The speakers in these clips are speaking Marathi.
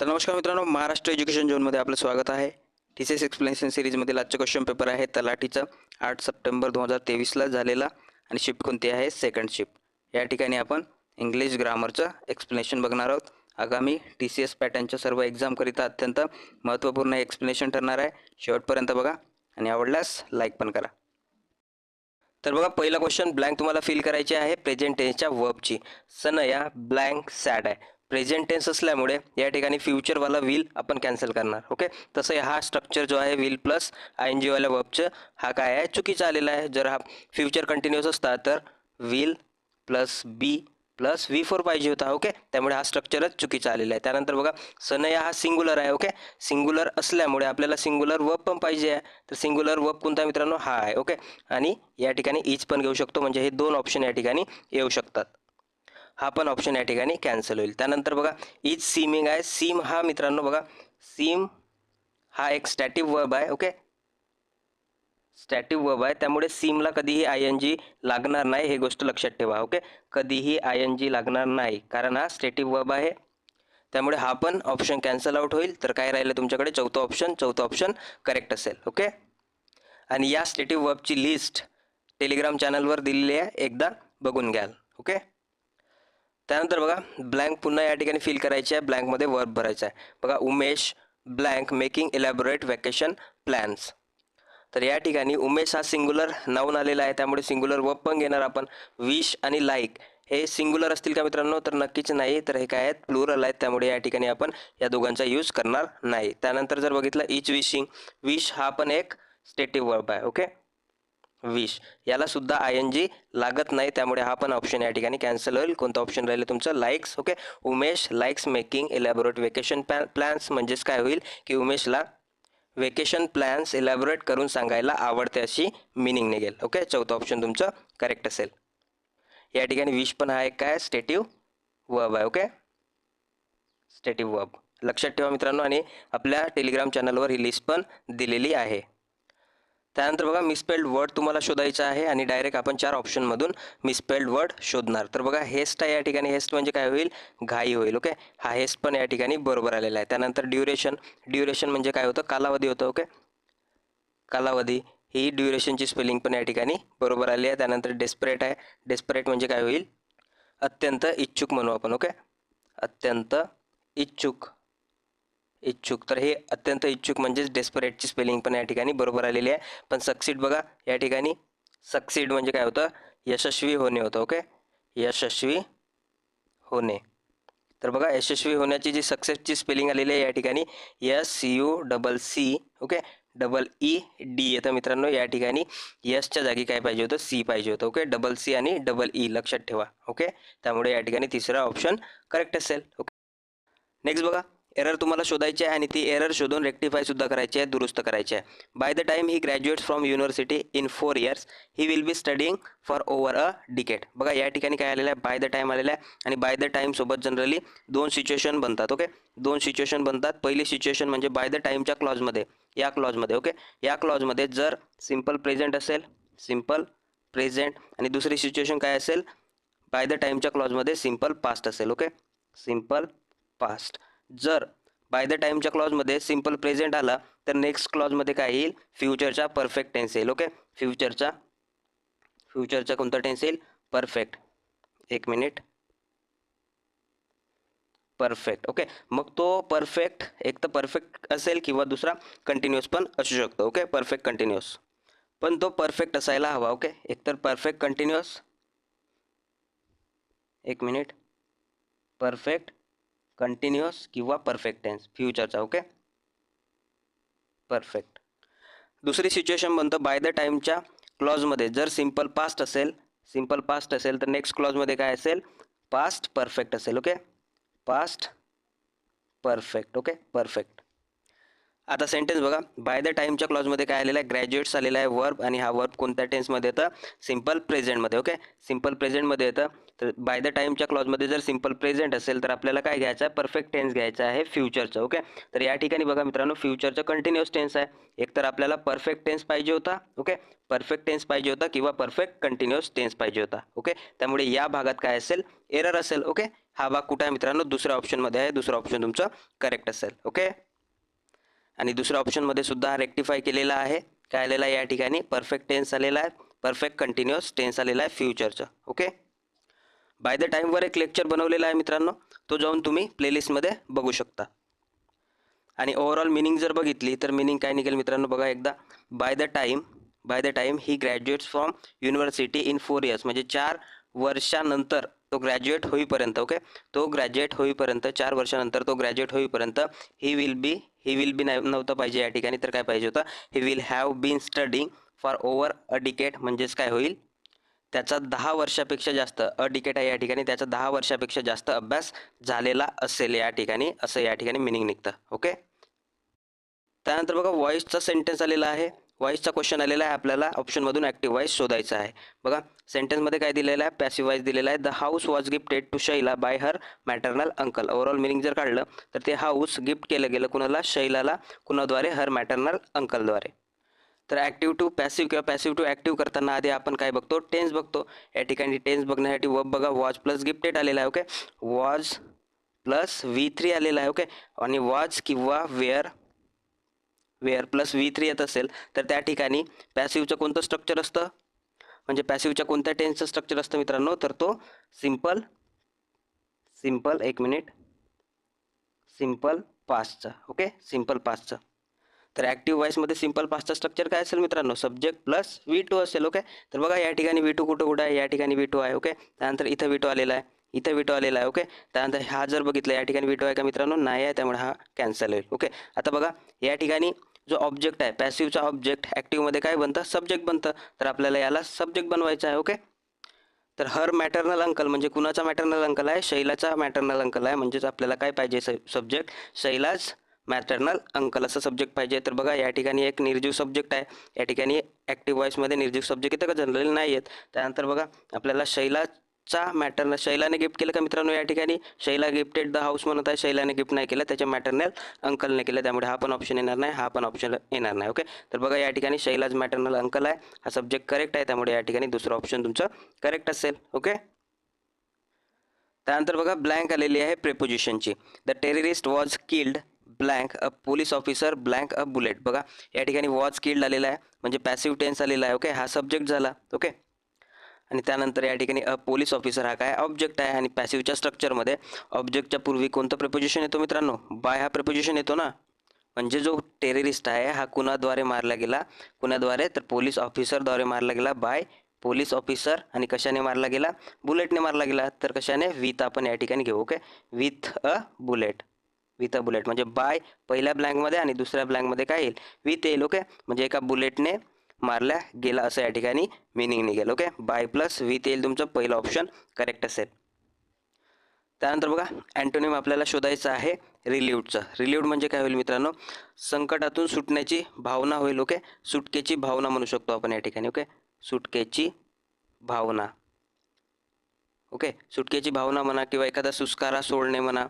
तर नमस्कार मित्रांनो महाराष्ट्र एज्युकेशन झोनमध्ये आपलं स्वागत आहे. टी सी एस एक्सप्लेनेशन सिरीजमधील आजचं क्वेश्चन पेपर आहे तलाठीचा. आठ सप्टेंबर दोन हजार तेवीसला झालेला आणि शिफ्ट कोणती आहे? सेकंड शिफ्ट या ठिकाणी आपण इंग्लिश ग्रामरचं एक्सप्लेनेशन बघणार आहोत. आगामी टी सी एस पॅटर्नच्या सर्व एक्झामकरिता अत्यंत महत्त्वपूर्ण एक्सप्लेनेशन ठरणार आहे. शेवटपर्यंत बघा आणि आवडल्यास लाईक पण करा. तर बघा पहिला क्वेश्चन ब्लँक तुम्हाला फिल करायचे आहे. प्रेझेंट टेन्सच्या वर्बची सनया ब्लँक सॅड आहे. प्रेझेंट टेन्स असल्यामुळे या ठिकाणी फ्युचरवाला विल आपण कॅन्सल करणार ओके? तसं हा स्ट्रक्चर जो आहे विल प्लस आय एन जीवाल्या वर्बचं हा काय आहे? चुकीचा आलेला आहे. जर हा फ्युचर कंटिन्युअस असता तर will plus be plus V four पाहिजे होता ओके? त्यामुळे हा स्ट्रक्चरच चुकीचा आलेला आहे. त्यानंतर बघा सनया हा सिंग्युलर आहे ओके? सिंग्युलर असल्यामुळे आपल्याला सिंग्युलर वप पण पाहिजे आहे. तर सिंग्युलर वप कोणता मित्रांनो? हा आहे ओके? आणि या ठिकाणी इच पण घेऊ शकतो. म्हणजे हे दोन ऑप्शन या ठिकाणी येऊ शकतात. हा पण ऑप्शन या ठिकाणी कॅन्सल होईल. त्यानंतर बघा इज सीमिंग आहे. सीम हा मित्रांनो बघा सीम हा एक स्टॅटिव्ह वर्ब आहे ओके स्टॅटिव्ह वर्ब आहे. त्यामुळे सीमला कधीही आय एन जी लागणार नाही हे गोष्ट लक्षात ठेवा ओके कधीही आय एन जी लागणार नाही कारण हा स्टॅटिव्ह वर्ब आहे. त्यामुळे हा पण ऑप्शन कॅन्सल आउट होईल. तर काय राहिलं तुमच्याकडे? चौथं ऑप्शन चौथं ऑप्शन करेक्ट असेल ओके आणि या स्टेटिव्ह वर्बची लिस्ट टेलिग्राम चॅनलवर दिलेली आहे. एकदा बघून घ्याल ओके त्यानंतर बघा ब्लँक पुन्हा या ठिकाणी फिल करायची आहे. ब्लँकमध्ये वर्ब भरायचा आहे. बघा Umesh blank making elaborate vacation plans तर या ठिकाणी उमेश हा सिंग्युलर नाऊन आलेला आहे. त्यामुळे सिंग्युलर वर्ब पण घेणार आपण. विश आणि लाईक हे सिंग्युलर असतील का मित्रांनो? तर नक्कीच नाही. तर हे काय आहेत? प्लुरल आहेत. त्यामुळे या ठिकाणी आपण या दोघांचा यूज करणार नाही. त्यानंतर जर बघितलं इच विशिंग विश हा पण एक स्टेटिव्ह वर्ब आहे. ओके विश यालासुद्धा आय एन जी लागत नाही त्यामुळे हा पण ऑप्शन या ठिकाणी कॅन्सल होईल. कोणतं ऑप्शन राहिलं तुमचं? Likes okay Umesh likes making elaborate vacation plans म्हणजेच काय होईल? की उमेशला वेकेशन प्लॅन्स इलॅबोरेट करून सांगायला आवडते अशी मिनिंग निघेल. ओके चौथं ऑप्शन तुमचं करेक्ट असेल. या ठिकाणी विश पण हा एक काय? स्टेटिव्ह वब आहे. ओके स्टेटिव्ह वब लक्षात ठेवा मित्रांनो आणि आपल्या टेलिग्राम चॅनलवर ही लिस्ट पण दिलेली आहे. त्यानंतर बघा मिसपेल्ड वर्ड तुम्हाला शोधायचा आहे आणि डायरेक्ट आपण चार ऑप्शनमधून मिसपेल्ड वर्ड शोधणार. तर बघा हेस्ट आहे या ठिकाणी हेस्ट म्हणजे काय होईल? घाई होईल ओके हा हेस्ट पण या ठिकाणी बरोबर आलेला आहे. त्यानंतर ड्युरेशन ड्युरेशन म्हणजे काय होतं? कालावधी होतं ओके कालावधी. ही ड्युरेशनची स्पेलिंग पण या ठिकाणी बरोबर आली आहे. त्यानंतर डेस्परेट आहे. डेस्परेट म्हणजे काय होईल? अत्यंत इच्छुक म्हणू आपण ओके अत्यंत इच्छुक. इच्छुक. तर हे अत्यंत इच्छुक म्हणजेच डेस्परेटची स्पेलिंग पण या ठिकाणी बरोबर आलेली आहे. पण सक्सीड बघा या ठिकाणी सक्सीड म्हणजे काय होतं? यशस्वी होणे होतं ओके यशस्वी होणे. तर बघा यशस्वी होण्याची जी सक्सेसची स्पेलिंग आलेली आहे या ठिकाणी S U double C okay double E D येतं मित्रांनो या ठिकाणी यसच्या जागी काय पाहिजे होतं? सी पाहिजे होतं ओके डबल सी आणि डबल ई e लक्षात ठेवा ओके त्यामुळे या ठिकाणी तिसरा ऑप्शन करेक्ट असेल ओके नेक्स्ट बघा एरर तुम्हाला शोधायची आहे आणि ती एरर शोधून रेक्टिफायसुद्धा करायची आहे दुरुस्त करायची आहे. By the time he graduates from university in four years he will be studying for over a decade बघा या ठिकाणी काय आलेलं आहे? बाय द टाईम आलेलं आहे आणि बाय द टाईमसोबत जनरली दोन सिच्युएशन बनतात ओके दोन सिच्युएशन बनतात. पहिली सिच्युएशन म्हणजे बाय द टाईमच्या क्लॉजमध्ये या क्लॉजमध्ये ओके या क्लॉजमध्ये जर सिंपल प्रेझेंट असेल सिंपल प्रेझेंट आणि दुसरी सिच्युएशन काय असेल? बाय द टाईमच्या क्लॉजमध्ये सिंपल पास्ट असेल ओके सिंपल पास्ट जर बाय द टाईमच्या क्लॉजमध्ये सिंपल प्रेझेंट आला तर नेक्स्ट क्लॉजमध्ये काय येईल? फ्युचरचा परफेक्ट टेन्स येईल ओके फ्युचरचा फ्युचरचा कोणता टेन्स येईल? परफेक्ट एक मिनिट परफेक्ट ओके मग तो परफेक्ट एक तर परफेक्ट असेल किंवा दुसरा कंटिन्युअस पण असू शकतो ओके परफेक्ट कंटिन्युअस पण तो परफेक्ट असायला हवा ओके एकतर परफेक्ट कंटिन्युअस एक मिनिट परफेक्ट कंटिन्युअस किंवा परफेक्ट टेन्स फ्युचरचा ओके परफेक्ट दुसरी सिच्युएशन बनतं बाय द टाईमच्या क्लॉजमध्ये जर सिंपल पास्ट असेल सिंपल पास्ट असेल तर नेक्स्ट क्लॉजमध्ये काय असेल? पास्ट परफेक्ट असेल okay past perfect okay perfect आता सेंटेन्स बघा. बाय द टाईमच्या क्लॉजमध्ये काय आलेलं आहे? ग्रॅज्युएट्स आलेला आहे वर्ब आणि हा वर्ब कोणत्या टेन्समध्ये येतं? सिंपल प्रेझेंटमध्ये ओके सिंपल प्रेझेंटमध्ये येतं. तर बाय द टाईमच्या क्लॉजमध्ये जर सिंपल प्रेझेंट असेल तर आपल्याला काय घ्यायचं आहे? परफेक्ट टेन्स घ्यायचा आहे फ्युचरचं ओके तर या ठिकाणी बघा मित्रांनो फ्युचरचं कंटिन्युअस टेन्स आहे. एक तर आपल्याला परफेक्ट टेन्स पाहिजे होता ओके परफेक्ट टेन्स पाहिजे होता किंवा परफेक्ट कंटिन्युअस टेन्स पाहिजे होता ओके त्यामुळे या भागात काय असेल? एरर असेल ओके हा भाग कुठं आहे मित्रांनो? दुसऱ्या ऑप्शनमध्ये आहे. दुसरं ऑप्शन तुमचं करेक्ट असेल ओके आणि दुसऱ्या ऑप्शनमध्ये सुद्धा रेक्टिफाय केलेला आहे. काय आलेला आहे? या ठिकाणी परफेक्ट टेन्स आलेला आहे. परफेक्ट कंटिन्युअस टेन्स आलेला आहे फ्युचरचं ओके बाय द टाईमवर एक लेक्चर बनवलेला आहे मित्रांनो तो जाऊन तुम्ही प्लेलिस्टमध्ये बघू शकता. आणि ओव्हरऑल मिनिंग जर बघितली तर मिनिंग काय निघेल मित्रांनो बघा एकदा. By the time by the time he graduates from university in four years म्हणजे चार वर्षानंतर तो ग्रॅज्युएट होईपर्यंत ओके तो ग्रॅज्युएट होईपर्यंत चार वर्षानंतर तो ग्रॅज्युएट होईपर्यंत ही विल बी ही विल बी नाही नव्हतं पाहिजे या ठिकाणी तर काय पाहिजे होतं? He will have been studying for over a decade म्हणजेच काय होईल? त्याचा दहा वर्षापेक्षा जास्त अ डिकेट आहे या ठिकाणी. त्याचा दहा वर्षापेक्षा जास्त अभ्यास झालेला असेल या ठिकाणी. असं या ठिकाणी मिनिंग निघतं. ओके त्यानंतर बघा व्हॉइसचा सेंटेन्स आलेला आहे. व्हॉइसचा क्वेश्चन आलेला आहे. आपल्याला ऑप्शनमधून ॲक्टिव्ह व्हॉइस शोधायचा आहे. बघा सेंटेन्समध्ये काय दिलेलं आहे? पॅसिव्ह व्हॉइस दिलेला आहे. The house was gifted to Shaila by her maternal uncle overall meaning जर काढलं तर ते हाऊस गिफ्ट केलं गेलं कुणाला? शैलाला कुणाद्वारे? हर मॅटर्नल अंकलद्वारे तर ॲक्टिव्ह टू पॅसिव्ह किंवा पॅसिव्ह टू ॲक्टिव्ह करताना आधी आपण काय बघतो? टेन्स बघतो. या ठिकाणी टेन्स बघण्यासाठी वब बघा. वॉज प्लस गिफ्टेड आलेला आहे okay was plus V three आलेला आहे ओके आणि वॉज किंवा were were plus V three येत असेल तर त्या ठिकाणी पॅसिव्हचं कोणतं स्ट्रक्चर असतं? म्हणजे पॅसिव्हच्या कोणत्या टेन्सचं स्ट्रक्चर असतं मित्रांनो? तर तो सिंपल सिंपल एक मिनिट सिंपल पास्टचं ओके सिंपल पास्टचं तर ॲक्टिव्ह व्हॉइसमध्ये सिंपल पास्टचा स्ट्रक्चर काय असेल मित्रांनो? सब्जेक्ट प्लस व्ही टू असेल ओके तर बघा या ठिकाणी व्ही टू कुठं कुठं आहे? या ठिकाणी व्ही टू आहे ओके त्यानंतर इथं व्ही टू आलेला आहे इथं व्ही टू आलेला आहे ओके त्यानंतर हा जर बघितलं या ठिकाणी व्ही टू आहे का मित्रांनो? नाही आहे त्यामुळे हा कॅन्सल होईल ओके आता बघा या ठिकाणी जो ऑब्जेक्ट आहे पॅसिव्हचा ऑब्जेक्ट ॲक्टिव्हमध्ये काय बनतं? सब्जेक्ट बनतं. तर आपल्याला याला सब्जेक्ट बनवायचं आहे ओके तर हर मॅटर्नल अंकल म्हणजे कुणाचा मॅटर्नल अंकल आहे? शैलाचा मॅटर्नल अंकल आहे म्हणजेच आपल्याला काय पाहिजे सब्जेक्ट शैलाज मॅटर्नल अंकल असं सब्जेक्ट पाहिजे. तर बघा या ठिकाणी एक निर्जीव सब्जेक्ट आहे. या ठिकाणी ॲक्टिव्ह वॉईसमध्ये निर्जीव सब्जेक्ट इथं का जनरली नाही आहेत. त्यानंतर बघा आपल्याला शैलाचा मॅटर्नल शैलाने गिफ्ट केलं का मित्रांनो? या ठिकाणी शैला गिफ्टेड द हाऊस म्हणत आहे. शैलाने गिफ्ट नाही केलं त्याच्या मॅटर्नल अंकलने केलं. त्यामुळे हा पण ऑप्शन येणार नाही हा पण ऑप्शन येणार नाही ओके तर बघा या ठिकाणी शैलाज मॅटर्नल अंकल आहे. हा सब्जेक्ट करेक्ट आहे. त्यामुळे या ठिकाणी दुसरं ऑप्शन तुमचं करेक्ट असेल ओके त्यानंतर बघा ब्लँक आलेली आहे प्रेपोजिशनची the terrorist was killed blank a police officer blank a bullet बघा या ठिकाणी वॉच किल्ड आलेला आहे म्हणजे पॅसिव्ह टेन्स आलेला आहे ओके हा सब्जेक्ट झाला ओके आणि त्यानंतर या ठिकाणी अ पोलीस ऑफिसर हा काय ऑब्जेक्ट आहे आणि पॅसिव्हच्या स्ट्रक्चरमध्ये ऑब्जेक्टच्या पूर्वी कोणतं प्रिपोजिशन येतो मित्रांनो? बाय हा प्रिपोजिशन येतो ना? म्हणजे जो टेररिस्ट आहे हा कुणाद्वारे मारला गेला? कुणाद्वारे? तर पोलीस ऑफिसरद्वारे मारला गेला बाय पोलीस ऑफिसर आणि कशाने मारला गेला? बुलेटने मारला गेला. तर कशाने? विथ आपण या ठिकाणी घेऊ okay with a bullet with a bullet म्हणजे बाय पहिल्या ब्लँकमध्ये आणि दुसऱ्या ब्लँकमध्ये काय येईल? विथ येईल ओके म्हणजे एका बुलेटने मारल्या गेला असं या ठिकाणी मिनिंग निघेल ओके बाय प्लस विथ येईल तुमचं पहिलं ऑप्शन करेक्ट असेल. त्यानंतर बघा अँटोनिम आपल्याला शोधायचं आहे रिलीवडचं रिलीवड म्हणजे काय होईल मित्रांनो? संकटातून सुटण्याची भावना होईल ओके सुटकेची भावना म्हणू शकतो आपण या ठिकाणी ओके सुटकेची भावना. ओके सुटकेची भावना म्हणा किंवा एखादा सुस्कारा सोडणे म्हणा.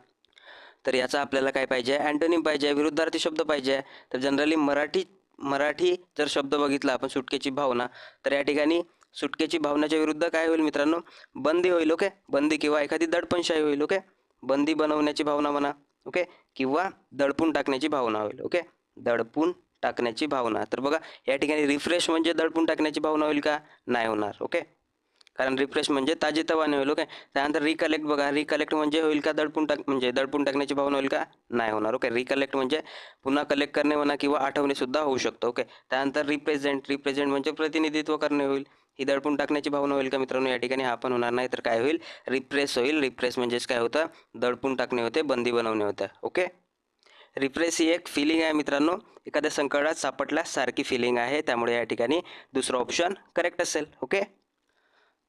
तर याचा आपल्याला काय पाहिजे? अँटोनिम पाहिजे विरुद्धार्थी शब्द पाहिजे. तर जनरली मराठी मराठी जर शब्द बघितला आपण सुटकेची भावना तर या ठिकाणी सुटकेची भावनाच्या विरुद्ध काय होईल मित्रांनो? बंदी होईल ओके बंदी किंवा एखादी दडपणशाही होईल ओके बंदी बनवण्याची भावना म्हणा ओके किंवा दडपून टाकण्याची भावना होईल ओके दडपून टाकण्याची भावना. तर बघा या ठिकाणी रिफ्रेश म्हणजे दडपून टाकण्याची भावना होईल का? नाही होणार ओके कारण रिफ्रेश म्हणजे ताजेतवाने होईल ओके त्यानंतर रिकलेक्ट बघा रिकलेक्ट म्हणजे होईल का दडपून टाक म्हणजे दडपून टाकण्याची भावना होईल का? नाही होणार ओके रिकलेक्ट म्हणजे पुन्हा कलेक्ट करणे म्हणा किंवा आठवणे सुद्धा होऊ शकतं ओके त्यानंतर रिप्रेझेंट रिप्रेझेंट म्हणजे प्रतिनिधित्व करणे होईल. ही दडपून टाकण्याची भावना होईल का मित्रांनो? या ठिकाणी हा पण होणार नाही तर काय होईल? रिप्रेस होईल. रिप्रेस म्हणजेच काय होतं? दडपून टाकणे होते बंदी बनवणे होतं ओके रिप्रेस ही एक फिलिंग आहे मित्रांनो. एखाद्या संकटात सापडल्यासारखी फिलिंग आहे. त्यामुळे या ठिकाणी दुसरं ऑप्शन करेक्ट असेल ओके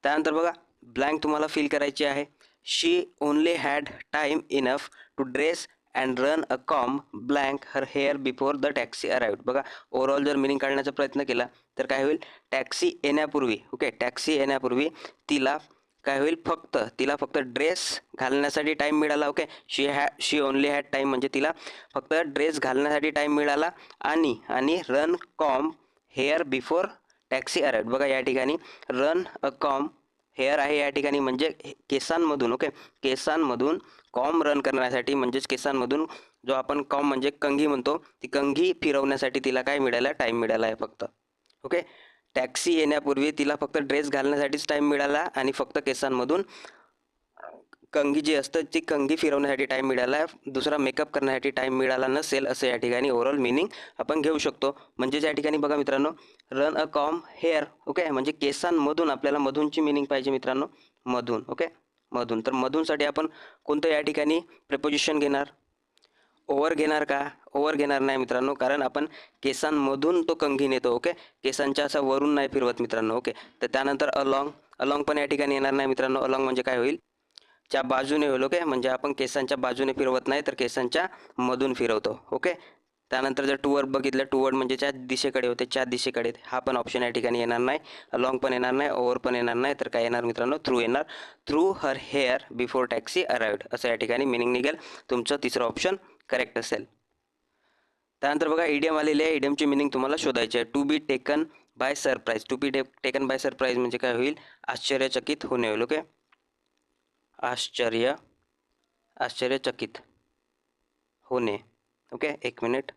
त्यानंतर बघा ब्लँक तुम्हाला फिल करायची आहे. She only had time enough to dress and run a comb blank her hair before the taxi arrived बघा ओव्हरऑल जर मिनिंग काढण्याचा प्रयत्न केला तर काय होईल? टॅक्सी येण्यापूर्वी ओके टॅक्सी येण्यापूर्वी तिला काय होईल? फक्त तिला फक्त ड्रेस घालण्यासाठी टाईम मिळाला ओके शी हॅ शी ओनली हॅड टाईम म्हणजे तिला फक्त ड्रेस घालण्यासाठी टाईम मिळाला आणि आणि run comb hair before taxi arrived बघा या ठिकाणी रन अ कॉम हेअर आहे. या ठिकाणी म्हणजे केसांमधून ओके? केसांमधून कॉम रन करण्यासाठी म्हणजेच केसांमधून जो आपण कॉम म्हणजे कंघी म्हणतो ती कंघी फिरवण्यासाठी तिला काय मिळालं टाईम मिळाला आहे फक्त. ओके? टॅक्सी येण्यापूर्वी तिला फक्त ड्रेस घालण्यासाठीच टाईम मिळाला आणि फक्त केसांमधून कंगी जी असतं ती कंगी फिरवण्यासाठी टाईम मिळाला. आहे दुसरा मेकअप करण्यासाठी टाईम मिळाला नसेल असं या ठिकाणी ओव्हरऑल मिनिंग आपण घेऊ शकतो. म्हणजेच या ठिकाणी बघा मित्रांनो run a comb hair okay म्हणजे केसांमधून आपल्याला मधूनची मिनिंग पाहिजे मित्रांनो. मधून ओके मधून. तर मधूनसाठी आपण कोणतं या ठिकाणी प्रिपोजिशन घेणार? ओव्हर घेणार का? ओव्हर घेणार नाही मित्रांनो कारण आपण केसांमधून तो कंघी नेतो ओके केसांच्या असं वरून नाही फिरवत मित्रांनो ओके तर त्यानंतर अलॉंग अलॉंग पण या ठिकाणी येणार नाही मित्रांनो. अलॉंग म्हणजे काय होईल? च्या बाजूने होईल ओके म्हणजे आपण केसांच्या बाजूने फिरवत नाही तर केसांच्या मधून फिरवतो ओके त्यानंतर जर टूवर बघितलं टूवर्ड म्हणजे ज्या दिशेकडे होते चार दिशेकडे. हा पण ऑप्शन या ठिकाणी येणार नाही. लॉंग पण येणार नाही ओव्हर पण येणार नाही तर काय येणार मित्रांनो? थ्रू येणार. Through her hair before taxi arrived असं या ठिकाणी मिनिंग निघेल. तुमचं तिसरं ऑप्शन करेक्ट असेल. त्यानंतर बघा इडियम आलेली आहे. इडियमची मिनिंग तुम्हाला शोधायची आहे. To be taken by surprise to be taken by surprise म्हणजे काय होईल? आश्चर्यचकित होणे होईल ओके आश्चर्य आश्चर्यचकित होणे. ओके एक मिनिट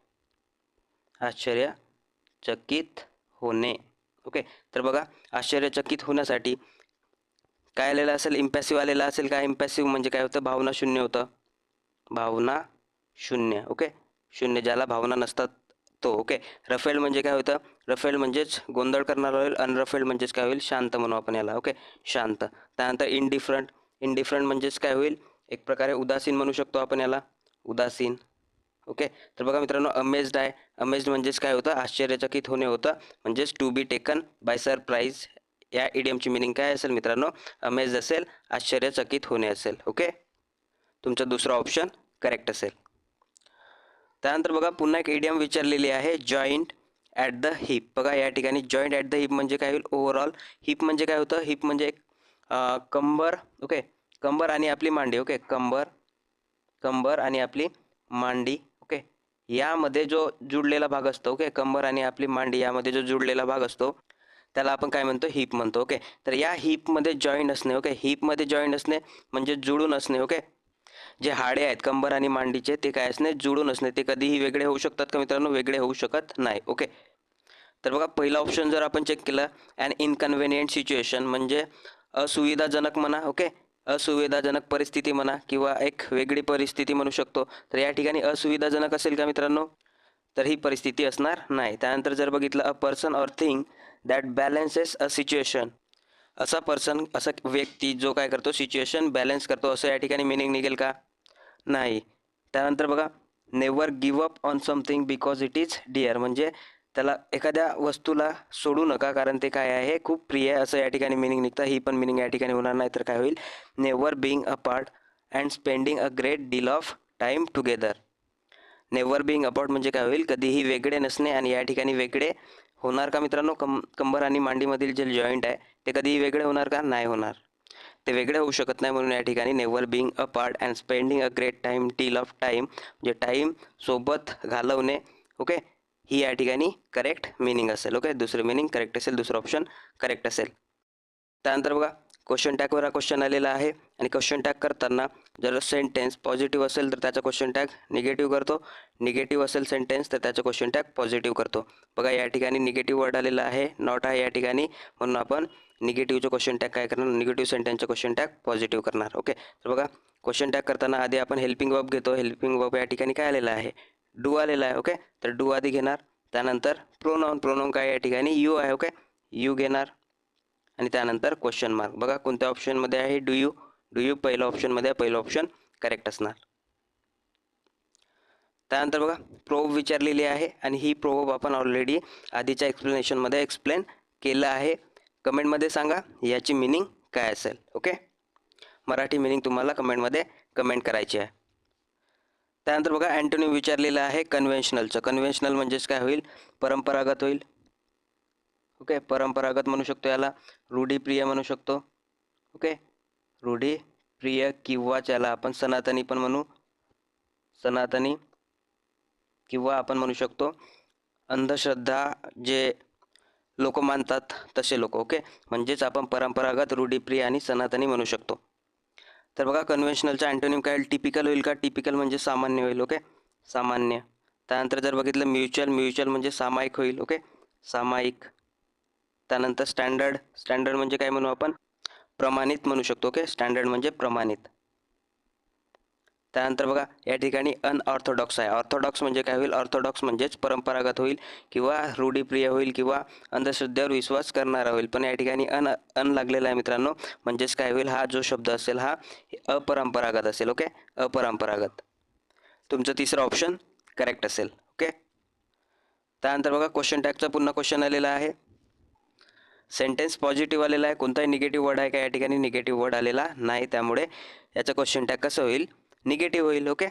आश्चर्यचकित होणे. ओके तर बघा आश्चर्यचकित होण्यासाठी काय आलेलं असेल? इम्पॅसिव्ह आलेलं असेल काय इम्पॅसिव्ह म्हणजे काय होतं? भावना शून्य होतं. भावना शून्य. ओके शून्य ज्याला भावना नसतात तो. ओके रफेल म्हणजे काय होतं? रफेल म्हणजेच गोंधळ करणारा होईल अनरफेल म्हणजेच काय होईल? शांत म्हणू आपण याला. ओके शांत. त्यानंतर इनडिफरंट इनडिफरंट म्हणजेच काय होईल? एक प्रकारे उदासीन म्हणू शकतो आपण याला. उदासीन. ओके तर बघा मित्रांनो अमेज्ड आहे. अमेज्ड म्हणजेच काय होतं? आश्चर्यचकित होणे होतं. म्हणजेच to be taken by surprise या ईडीएमची मिनिंग काय असेल मित्रांनो? अमेज असेल आश्चर्यचकित होणे असेल. ओके तुमचं दुसरं ऑप्शन करेक्ट असेल. त्यानंतर बघा पुन्हा एक ईडीएम विचारलेली आहे. जॉईंट ॲट द हिप बघा या ठिकाणी जॉईंट ॲट द हिप म्हणजे काय होईल? ओव्हरऑल हिप म्हणजे काय होतं? हिप म्हणजे एक कंबर ओके कंबर आणि आपली मांडी ओके कंबर कंबर आणि आपली मांडी ओके. यामध्ये जो जुडलेला भाग असतो ओके कंबर आणि आपली मांडी यामध्ये जो जुडलेला भाग असतो त्याला आपण काय म्हणतो? हिप म्हणतो ओके. तर या हिपमध्ये जॉईंट असणे ओके हिपमध्ये जॉईंट असणे म्हणजे जुळून असणे ओके. जे हाडे आहेत कंबर आणि मांडीचे ते काय असणे? जुळून असणे. ते कधीही वेगळे होऊ शकतात का मित्रांनो? वेगळे होऊ शकत नाही ओके. तर बघा पहिला ऑप्शन जर आपण चेक केलं अँड इनकन्व्हिनियंट सिच्युएशन म्हणजे असुविधाजनक म्हणा ओके? असुविधाजनक परिस्थिती म्हणा किंवा एक वेगळी परिस्थिती म्हणू शकतो. तर या ठिकाणी असुविधाजनक असेल का मित्रांनो? तर ही परिस्थिती असणार नाही. त्यानंतर जर बघितलं a person or thing that balances a situation असा पर्सन असा व्यक्ती जो काय करतो सिच्युएशन बॅलन्स करतो असं या ठिकाणी मिनिंग निघेल का? नाही. त्यानंतर बघा never give up on something because it is dear म्हणजे त्याला एखाद्या वस्तूला सोडू नका कारण ते काय आहे खूप प्रिय आहे असं या ठिकाणी मिनिंग निघतं. ही पण मिनिंग या ठिकाणी होणार नाही तर काय होईल? Never being apart and spending a great deal of time together never being apart म्हणजे काय होईल? कधीही वेगळे नसणे आणि या ठिकाणी वेगळे होणार का मित्रांनो? कं कंबर आणि मांडीमधील जे जॉईंट आहे ते कधीही वेगळे होणार का? नाही होणार. ते वेगळे होऊ शकत नाही म्हणून या ठिकाणी never being apart and spending a great time deal of time म्हणजे टाईम सोबत घालवणे ओके ही या ठिकाणी करेक्ट मिनिंग असेल. ओके दुसरं मिनिंग करेक्ट असेल दुसरं ऑप्शन करेक्ट असेल. त्यानंतर बघा क्वेश्चन टॅगवर हा क्वेश्चन आलेला आहे. आणि क्वेश्चन टॅग करताना जर सेंटेन्स पॉझिटिव्ह असेल तर त्याचा क्वेश्चन टॅग निगेटिव्ह करतो. निगेटिव्ह असेल सेंटेन्स तर त्याचा क्वेश्चन टॅग पॉझिटिव्ह करतो. बघा या ठिकाणी निगेटिव्ह वर्ड आलेला आहे. नॉट आहे या ठिकाणी. म्हणून आपण निगेटिव्हचं क्वेश्चन टॅग काय करणार? निगेटिव्ह सेंटेन्सचं क्वेश्चन टॅग पॉझिटिव्ह करणार. ओके तर बघा क्वेश्चन टॅग करताना आधी आपण हेल्पिंग वर्ब घेतो. हेल्पिंग वर्ब या ठिकाणी काय आलेला आहे? डू आलेला आहे ओके तर डू आधी घेणार त्यानंतर प्रोनाऊन प्रोनाऊन काय या ठिकाणी? यू आहे ओके यू घेणार आणि त्यानंतर क्वेश्चन मार्क बघा कोणत्या ऑप्शनमध्ये आहे डू यू डू यू पहिल्या ऑप्शनमध्ये पहिलं ऑप्शन करेक्ट असणार. त्यानंतर बघा प्रोब विचारलेली आहे आणि ही प्रोब आपण ऑलरेडी आधीच्या एक्सप्लेनेशनमध्ये एक्सप्लेन केलं आहे. कमेंटमध्ये सांगा याची मिनिंग काय असेल ओके मराठी मिनिंग तुम्हाला कमेंटमध्ये कमेंट करायची आहे. त्यानंतर बघा अँटोनी विचारलेलं आहे कन्व्हेन्शनलचं कन्व्हेन्शनल म्हणजेच काय होईल? परंपरागत होईल. ओके परंपरागत म्हणू शकतो याला. रूढीप्रिय म्हणू शकतो. ओके रूढीप्रिय किंवा त्याला आपण सनातनी पण म्हणू सनातनी किंवा आपण म्हणू शकतो अंधश्रद्धा जे लोक मानतात तसे लोक. ओके म्हणजेच आपण परंपरागत रूढीप्रिय आणि सनातनी म्हणू शकतो. तर बघा कन्व्हेन्शनलचा अँटोनिम काय होईल टिपिकल होईल का? टिपिकल म्हणजे सामान्य होईल ओके सामान्य. त्यानंतर जर बघितलं म्युच्युअल म्युच्युअल म्हणजे सामायिक होईल ओके सामायिक. त्यानंतर स्टँडर्ड स्टँडर्ड म्हणजे काय म्हणू आपण? प्रमाणित म्हणू शकतो ओके स्टँडर्ड म्हणजे प्रमाणित. त्यानंतर बघा या ठिकाणी अनऑर्थोडॉक्स आहे. ऑर्थोडॉक्स म्हणजे काय होईल? ऑर्थोडॉक्स म्हणजेच परंपरागत होईल किंवा रूढीप्रिय होईल किंवा अंधश्रद्धेवर विश्वास करणारा होईल. पण या ठिकाणी अन अन लागलेला आहे मित्रांनो. म्हणजेच काय होईल? हा जो शब्द असेल हा अपरंपरागत असेल ओके? अपरंपरागत. तुमचं तिसरं ऑप्शन करेक्ट असेल ओके? त्यानंतर बघा क्वेश्चन टॅगचा पुन्हा क्वेश्चन आलेला आहे. सेंटेन्स पॉझिटिव्ह आलेला आहे. कोणताही निगेटिव्ह वर्ड आहे का? या ठिकाणी निगेटिव्ह वर्ड आलेला नाही. त्यामुळे याचं क्वेश्चन टॅग कसं होईल? निगेटिव्ह होईल ओके?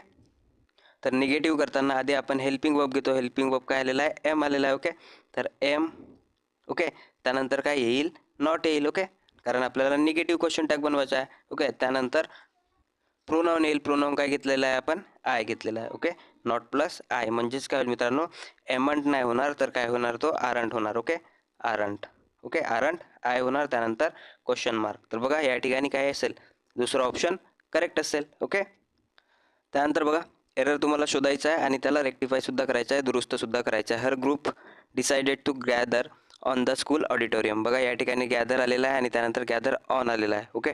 तर निगेटिव्ह करताना आधी आपण हेल्पिंग वर्ब घेतो. हेल्पिंग वर्ब काय आलेला आहे? एम आलेला आहे ओके? तर एम ओके? त्यानंतर काय येईल? नॉट येईल ओके? कारण आपल्याला निगेटिव्ह क्वेश्चन टॅग बनवायचा आहे ओके? त्यानंतर प्रोनाऊन येईल. प्रोनाऊन काय घेतलेला आहे आपण? आय घेतलेला आहे ओके? नॉट प्लस आय म्हणजेच काय होईल मित्रांनो? एमंट नाही होणार तर काय होणार? तो आरंट होणार okay? Aren't okay? Aren't I होणार. त्यानंतर क्वेश्चन मार्क तर बघा या ठिकाणी काय असेल? दुसरं ऑप्शन करेक्ट असेल ओके? त्यानंतर बघा एरर तुम्हाला शोधायचा आहे आणि त्याला रेक्टिफायसुद्धा करायचा करायचं आहे दुरुस्तसुद्धा करायचं आहे. Her group decided to gather on the school auditorium बघा या ठिकाणी गॅदर आलेला आहे आणि त्यानंतर गॅदर ऑन आलेला आहे ओके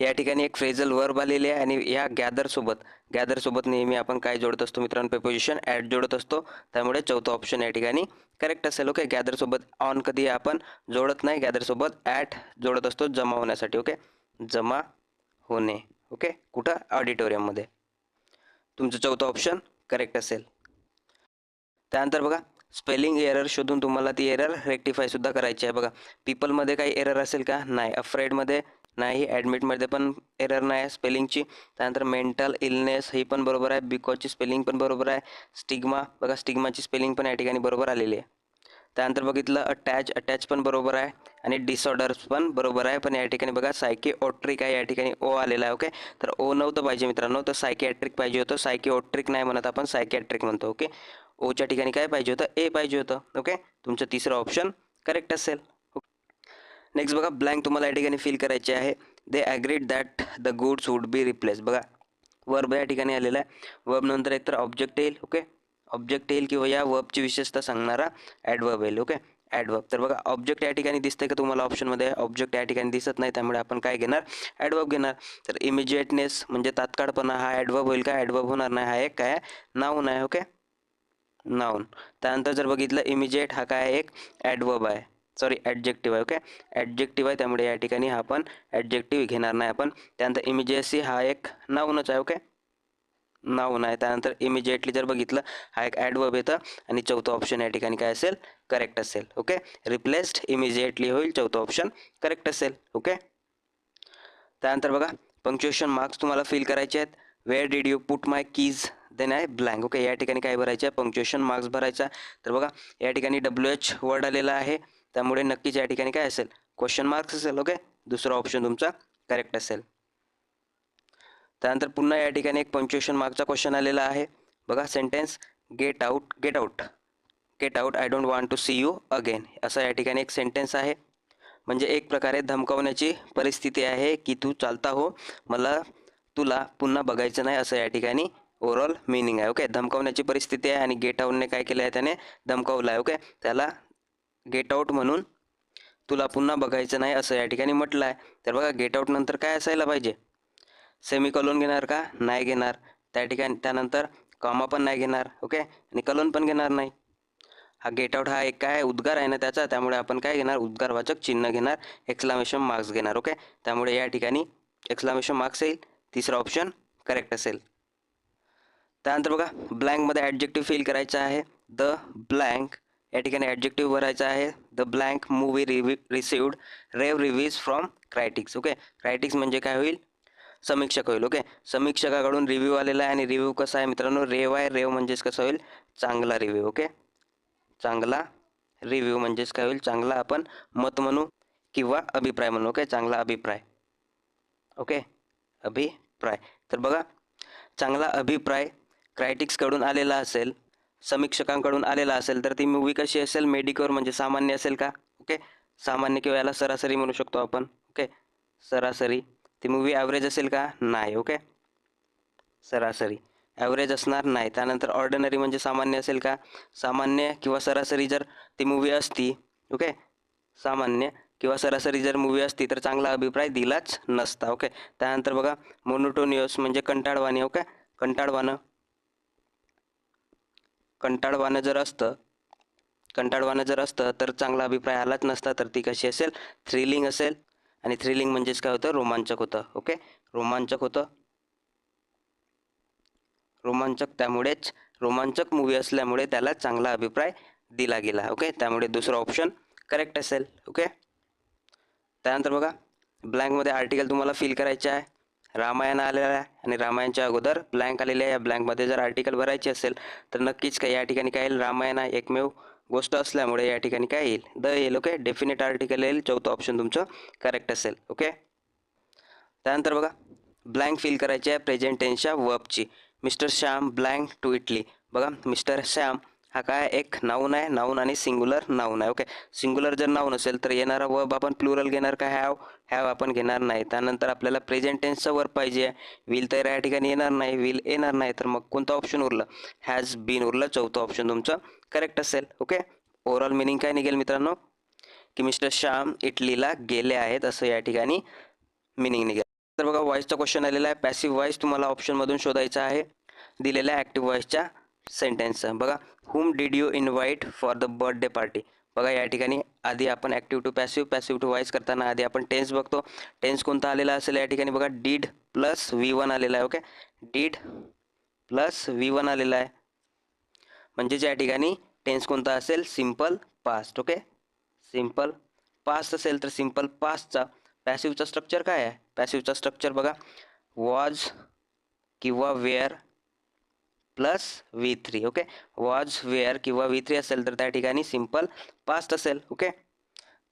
या ठिकाणी एक फ्रेझल वर्ब आलेली आहे आणि या गॅदरसोबत गॅदरसोबत नेहमी आपण काय जोडत असतो मित्रांनो? प्रपोजिशन ॲड जोडत असतो. त्यामुळे चौथं ऑप्शन या ठिकाणी करेक्ट असेल ओके गॅदरसोबत ऑन कधी आपण जोडत नाही. गॅदरसोबत ॲट जोडत असतो जमा होण्यासाठी ओके जमा होणे ओके कुठं? ऑडिटोरियममध्ये तुमचं चौथं ऑप्शन करेक्ट असेल. त्यानंतर बघा स्पेलिंग एरर शोधून तुम्हाला ती एरर रेक्टिफायसुद्धा करायची आहे बघा. पीपलमध्ये काही एरर असेल का? नाही. अफ्रेडमध्ये नाही. ॲडमिटमध्ये पण एरर नाही आहे स्पेलिंगची त्यानंतर मेंटल इलनेस ही पण बरोबर आहे. बिकॉजची स्पेलिंग पण बरोबर आहे. स्टिग्मा बघा स्टिग्माची स्पेलिंग पण या ठिकाणी बरोबर आलेली आहे. त्यानंतर बघितलं अटॅच अटॅच पण बरोबर आहे आणि डिसऑर्डर्स पण बरोबर आहे. पण या ठिकाणी बघा सायकी ऑट्रिक आहे. या ठिकाणी ओ आलेला आहे ओके तर ओ नव्हतं पाहिजे मित्रांनो तर सायकॅट्रिक पाहिजे होतं. सायकी ऑट्रिक नाही म्हणत आपण सायकॅट्रिक म्हणतो ओके ओच्या ठिकाणी काय पाहिजे होतं? ए पाहिजे होतं ओके तुमचं तिसरं ऑप्शन करेक्ट असेल. नेक्स्ट बघा ब्लँक तुम्हाला या ठिकाणी फिल करायचे आहे. They agreed that the goods would be replace बघा वर्ब या ठिकाणी आलेला आहे. वर्ब नंतर एकतर ऑब्जेक्ट येईल ओके ऑब्जेक्ट येईल किंवा या वर्बची विशेषता सांगणारा ॲडवर्ब येईल ओके ॲडवर्ब तर बघा ऑब्जेक्ट या ठिकाणी दिसतंय का तुम्हाला ऑप्शनमध्ये ऑब्जेक्ट या ठिकाणी दिसत नाही त्यामुळे आपण काय घेणार? ॲडवर्ब घेणार. तर इमिजिएटनेस म्हणजे तात्काळपणा हा ॲडवर्ब होईल का? ॲडवर्ब होणार नाही हा एक काय? नाऊन आहे ओके नाऊन त्यानंतर जर बघितलं इमिजिएट हा काय एक? ॲडवर्ब आहे. सॉरी ॲडजेक्टिव्ह आहे ओके ॲडजेक्टिव्ह आहे त्यामुळे या ठिकाणी हा आपण ॲडजेक्टिव्ह घेणार नाही आपण. त्यानंतर इमिजिएसी हा एक नाऊनच आहे ओके नाऊन आहे त्यानंतर इमिजिएटली जर बघितलं हा एक ॲडवर्ब येतं आणि चौथं ऑप्शन या ठिकाणी काय असेल? करेक्ट असेल. ओके रिप्लेस्ड इमिजिएटली होईल चौथं ऑप्शन करेक्ट असेल. ओके त्यानंतर बघा पंक्च्युएशन मार्क्स तुम्हाला फिल करायचे आहेत. Where did you put my keys then आहे ब्लँक ओके या ठिकाणी काय भरायचं? आहे पंक्च्युएशन मार्क्स भरायचा. तर बघा या ठिकाणी डब्ल्यू एच वर्ड आलेला आहे. त्यामुळे नक्कीच या ठिकाणी काय असेल? क्वेश्चन मार्क्स असेल. ओके दुसरा ऑप्शन तुमचा करेक्ट असेल. त्यानंतर पुन्हा या ठिकाणी एक पंक्च्युएशन मार्कचा क्वेश्चन आलेला आहे. बघा sentence get out get out get out I don't want to see you again असा या ठिकाणी एक सेंटेन्स आहे. म्हणजे एक प्रकारे धमकावण्याची परिस्थिती आहे की तू चालता हो. मला तुला पुन्हा बघायचं नाही असं या ठिकाणी ओव्हरऑल मिनिंग आहे. ओके धमकावण्याची परिस्थिती आहे आणि गेट आउटने काय केलं आहे त्याने? धमकावलं आहे. ओके त्याला गेट आउट म्हणून तुला पुन्हा बघायचं नाही असं या ठिकाणी म्हटलं आहे तर बघा गेट आउट नंतर काय असायला पाहिजे? सेमी घेणार का? नाही घेणार. त्या ठिकाणी त्यानंतर कॉमा पण नाही घेणार ओके आणि कलोन पण घेणार नाही. हा गेटआउट हा एक काय उद्गार आहे ना त्याचा? त्यामुळे आपण काय घेणार? उद्गारवाचक चिन्ह घेणार एक्स्लामेशन मार्क्स घेणार ओके त्यामुळे या ठिकाणी एक्स्लामेशन मार्क्स येईल. तिसरा ऑप्शन करेक्ट असेल. त्यानंतर बघा ब्लँकमध्ये ॲडजेक्टिव्ह फिल करायचं आहे. द ब्लँक या ठिकाणी ॲडजेक्टिव्ह भरायचं आहे. The blank movie rev received rev reviews from critics okay critics म्हणजे काय होईल? समीक्षक होईल ओके समीक्षकाकडून रिव्ह्यू आलेला आहे आणि रिव्ह्यू कसा आहे मित्रांनो? रेव आहे रेव म्हणजेच कसं होईल? चांगला रिव्ह्यू ओके चांगला रिव्ह्यू म्हणजेच काय होईल? चांगला आपण मत म्हणू किंवा अभिप्राय म्हणू ओके चांगला अभिप्राय ओके अभिप्राय. तर बघा चांगला अभिप्राय क्रायटिक्सकडून आलेला असेल समीक्षकांकडून आलेला असेल तर ती मूवी कशी असेल? मेडिकोर म्हणजे सामान्य असेल का? ओके सामान्य किंवा याला सरासरी म्हणू शकतो आपण ओके सरासरी ती मूवी ॲव्हरेज असेल का? नाही ओके सरासरी. ॲव्हरेज असणार नाही. त्यानंतर ऑर्डिनरी म्हणजे सामान्य असेल का? सामान्य किंवा सरासरी जर ती मूवी असती ओके सामान्य किंवा सरासरी जर मूवी असती तर चांगला अभिप्राय दिलाच नसता ओके त्यानंतर बघा मोनोटोनियस म्हणजे कंटाळवाणी ओके कंटाळवाणं. कंटाळवाणं जर असतं कंटाळवाणं जर असतं तर चांगला अभिप्राय आलाच नसता तर ती कशी असेल? थ्रिलिंग असेल. आणि थ्रिलिंग म्हणजेच काय होतं? रोमांचक होतं. ओके रोमांचक होतं. रोमांचक त्यामुळेच रोमांचक मूवी असल्यामुळे त्याला चांगला अभिप्राय दिला गेला. ओके त्यामुळे दुसरा ऑप्शन करेक्ट असेल. ओके त्यानंतर बघा ब्लँकमध्ये आर्टिकल तुम्हाला फिल करायचे आहे. रामायण आलेलं आहे आणि रामायणच्या अगोदर ब्लँक आलेले आहे. या ब्लँकमध्ये जर आर्टिकल भरायचे असेल तर नक्कीच काय या ठिकाणी काय येईल? रामायण आहे. एकमेव गोष्ट असल्यामुळे या ठिकाणी काय येईल? द येईल ओके? डेफिनेट आर्टिकल येईल चौथं ऑप्शन तुमचं करेक्ट असेल ओके? त्यानंतर बघा ब्लँक फिल करायची आहे प्रेझेंट टेन्सच्या वर्बची mister Shyam blank to Italy बघा मिस्टर श्याम हा काय? एक नाऊन आहे नाऊन आणि सिंग्युलर नाऊन आहे ओके? सिंग्युलर जर नाऊन असेल तर येणारा वर्ब आपण प्लुरल घेणार काय हॅव हॅव आपण घेणार नाही. त्यानंतर आपल्याला प्रेझेंट टेन्सचा वर्ब पाहिजे. विल तर या ठिकाणी येणार नाही. विल येणार नाही. तर मग कोणतं ऑप्शन उरलं? हॅज बीन उरलं. चौथं ऑप्शन तुमचं करेक्ट असेल. ओके ओव्हरऑल मिनिंग काय निघेल मित्रांनो? की मिस्टर श्याम इटलीला गेले आहेत. असं या ठिकाणी मिनिंग निघेल. तर बघा व्हॉइसचा क्वेश्चन आलेला आहे. पॅसिव्ह व्हॉइस तुम्हाला ऑप्शनमधून शोधायचा आहे. दिलेल्या ॲक्टिव्ह व्हॉइसच्या सेंटेन्सचं बघा whom did you invite for the birthday party बघा या ठिकाणी आधी आपण active to passive passive to wise करताना आधी आपण टेन्स बघतो. टेन्स कोणता आलेला असेल या ठिकाणी बघा डीड प्लस व्ही वन आलेला आहे okay did plus V one आलेला आहे. म्हणजेच या ठिकाणी टेन्स कोणता असेल simple past okay simple past असेल तर सिंपल पास्टचा पॅसिव्हचा स्ट्रक्चर काय आहे? पॅसिव्हचा स्ट्रक्चर बघा वॉज किंवा were plus V three okay? Was were किंवा व्ही थ्री असेल तर त्या ठिकाणी सिंपल पास्ट असेल ओके?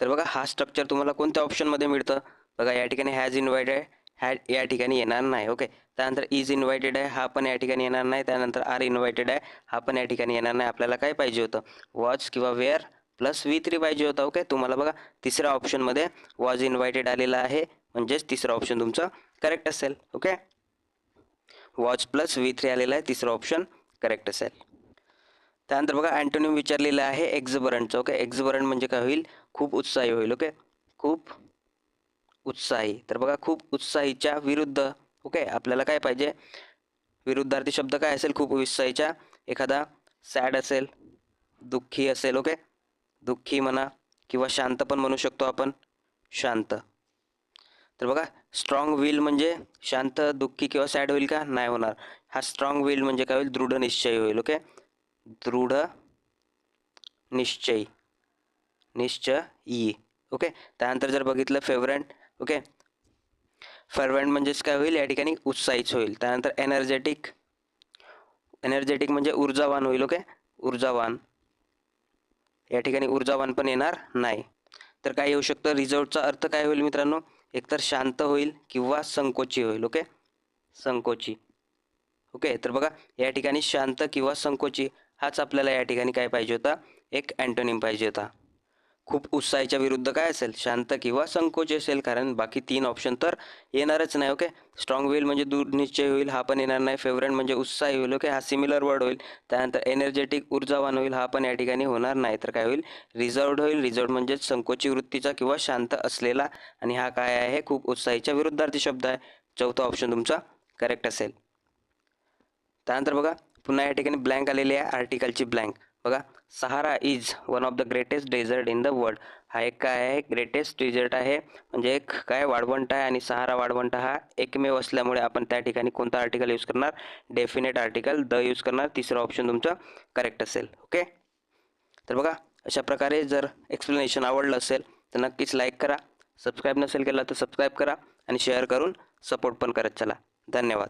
तर बघा हा स्ट्रक्चर तुम्हाला कोणत्या ऑप्शनमध्ये मिळतं? बघा या ठिकाणी हॅज इन्व्हायटेड हॅड या ठिकाणी येणार नाही ओके? त्यानंतर इज इन्व्हायटेड आहे हा पण या ठिकाणी येणार नाही. त्यानंतर आर इन्व्हायटेड आहे हा पण या ठिकाणी येणार नाही. आपल्याला काय पाहिजे होतं? वॉच किंवा वेअर प्लस व्ही थ्री पाहिजे होता ओके? तुम्हाला बघा तिसऱ्या ऑप्शनमध्ये वॉज इन्व्हायटेड आलेला आहे. म्हणजेच तिसरा ऑप्शन तुमचं करेक्ट असेल okay? Was plus V three आलेला आहे. तिसरं ऑप्शन करेक्ट असेल. त्यानंतर बघा अँटोनियम विचारलेलं आहे एक्झबरंटचं ओके एक्झबरंट म्हणजे काय होईल? खूप उत्साही होईल ओके खूप उत्साही. तर बघा खूप उत्साहीच्या विरुद्ध ओके आपल्याला काय पाहिजे? विरुद्धार्थी शब्द काय असेल? खूप उत्साहीच्या. एखादा सॅड असेल दुःखी असेल ओके दुःखी म्हणा किंवा शांत पण म्हणू शकतो आपण. शांत. तर बघा स्ट्रॉंग विल म्हणजे शांत दुःखी किंवा सॅड होईल का? नाही होणार. हा स्ट्रॉंग विल म्हणजे काय होईल? दृढ निश्चय होईल ओके दृढ निश्चय. निश्चयी ओके त्यानंतर जर बघितलं फेवरेंट ओके फर्वंट म्हणजेच काय होईल? या ठिकाणी उत्साहीच होईल. त्यानंतर एनर्जेटिक एनर्जेटिक म्हणजे ऊर्जावान होईल ओके ऊर्जावान. या ठिकाणी ऊर्जावान पण येणार नाही. तर काय येऊ शकतं? रिझॉर्टचा अर्थ काय होईल मित्रांनो? एकतर शांत होईल किंवा संकोची होईल ओके? संकोची. ओके तर बघा या ठिकाणी शांत किंवा संकोची हाच आपल्याला या ठिकाणी काय पाहिजे होता? एक अँटोनिम पाहिजे होता. खूप उत्साहाच्या विरुद्ध काय असेल? शांत किंवा संकोच असेल? कारण बाकी तीन ऑप्शन तर येणारच नाही ओके स्ट्रॉंग होईल म्हणजे दूर निश्चय होईल हा पण येणार नाही. फेवरेट म्हणजे उत्साही होईल ओके हा सिमिलर वर्ड होईल. त्यानंतर एनर्जेटिक ऊर्जावान होईल हा पण या ठिकाणी होणार नाही. तर काय होईल? रिझर्वड होईल. रिझर्वड म्हणजे संकोची वृत्तीचा किंवा शांत असलेला. आणि हा काय आहे? खूप उत्साहीच्या विरुद्धार्थी शब्द आहे. चौथा ऑप्शन तुमचा करेक्ट असेल. त्यानंतर बघा पुन्हा या ठिकाणी ब्लँक आलेली आहे. आर्टिकलची ब्लँक बघा Sahara is one of the greatest desert in the world हा एक काय आहे? ग्रेटेस्ट डेझर्ट आहे. म्हणजे एक काय वाळवंट आहे आणि सहारा वाळवंट हा एकमेव असल्यामुळे आपण त्या ठिकाणी कोणता आर्टिकल यूज करणार? डेफिनेट आर्टिकल द यूज करणार. तिसरं ऑप्शन तुमचं करेक्ट असेल. ओके तर बघा अशा प्रकारे जर एक्सप्लेनेशन आवडलं असेल तर नक्कीच लाईक करा. सबस्क्राईब नसेल केलं तर सबस्क्राईब करा आणि शेअर करून सपोर्ट पण करत चला. धन्यवाद.